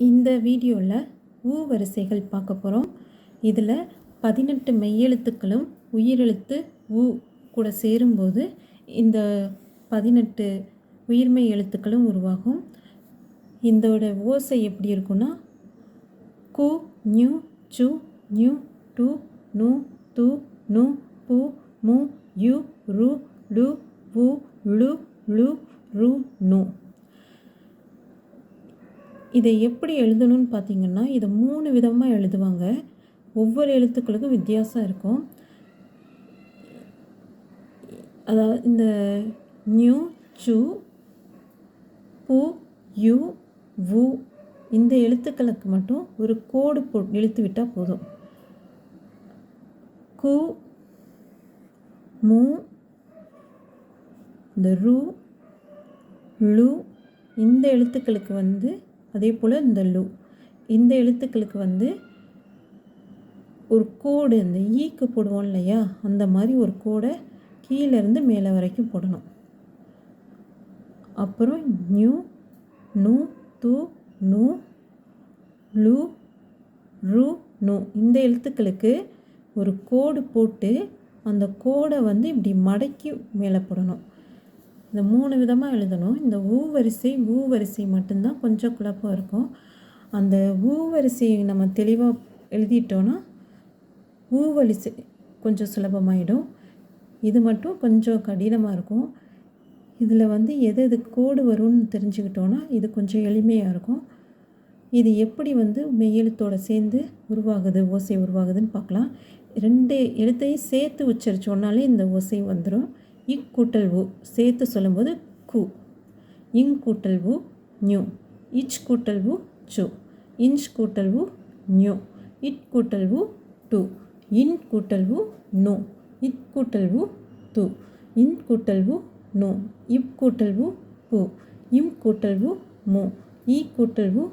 இந்த வீடியோவில் ஊ வரிசைகள் பார்க்க போகிறோம் இதில் பதினெட்டு மெய்யெழுத்துக்களும் உயிரெழுத்து ஊ கூட சேரும்போது இந்த பதினெட்டு உயிர்மெய் எழுத்துக்களும் உருவாகும். இதோட ஓசை எப்படி இருக்குன்னா கு நியூ சு நியூ டு நு து நு பு மு யு ரு லு வு லு லு ரு நூ. இதை எப்படி எழுதணும்னு பார்த்தீங்கன்னா இதை மூணு விதமாக எழுதுவாங்க. ஒவ்வொரு எழுத்துக்களுக்கும் வித்தியாசம் இருக்கும். அதாவது இந்த நியூ சு பு யு வு இந்த எழுத்துக்களுக்கு மட்டும் ஒரு கோடு போ இழுத்து விட்டால் போதும். கு மு இந்த ரு ழு இந்த எழுத்துக்களுக்கு வந்து அதே போல் இந்த லு இந்த எழுத்துக்களுக்கு வந்து ஒரு கோடு இந்த ஈக்கு போடுவோம் இல்லையா? அந்த மாதிரி ஒரு கோடை கீழேருந்து மேலே வரைக்கும் போடணும். அப்புறம் நியூ நு து நு லு ரு நு. இந்த எழுத்துக்களுக்கு ஒரு கோடு போட்டு அந்த கோடை வந்து இப்படி மடக்கி மேலே போடணும். இந்த மூணு விதமாக எழுதணும். இந்த ஊ வரிசை ஊ வரிசை மட்டும்தான் கொஞ்சம் குழப்பம் இருக்கும். அந்த ஊ வரிசையை நம்ம தெளிவாக எழுதிட்டோன்னா ஊ வரிசை கொஞ்சம் சுலபமாயிடும். இது மட்டும் கொஞ்சம் கடினமாக இருக்கும். இதில் வந்து எது எது கோடு வரும்னு தெரிஞ்சுக்கிட்டோன்னா இது கொஞ்சம் எளிமையாக இருக்கும். இது எப்படி வந்து மெய்யெழுத்தோடு சேர்ந்து உருவாகுது ஓசை உருவாகுதுன்னு பார்க்கலாம். ரெண்டு எழுத்தையும் சேர்த்து உச்சரிச்சோன்னாலே இந்த ஓசை வந்துடும் இக் கூட்டல் உ சேர்த்து சொல்லும்போது கு. இங் கூட்டல் உ நியூ இச் கூட்டல் உ சு. இன்ச் கூட்டல் உ நியூ இட் கூட்டல் உ டு. இன் கூட்டல் உ நோ. இத் கூட்டல் உ து. இன் கூட்டல் உ நோ. இப் கூட்டல் உ பு. இம் கூட்டல் உ மு. இ கூட்டல் உ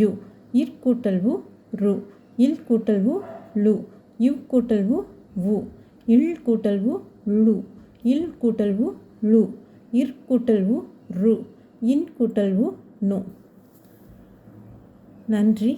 யு. இற் கூட்டல் உ ரு. இல் கூட்டல் உ லு இவ் கூட்டல் உ வு. இல் கூட்டல் உ லு இல் கூட்டல் உ லு இர் கூட்டல் உ ரு இன் கூட்டல் உ நோ. நன்றி.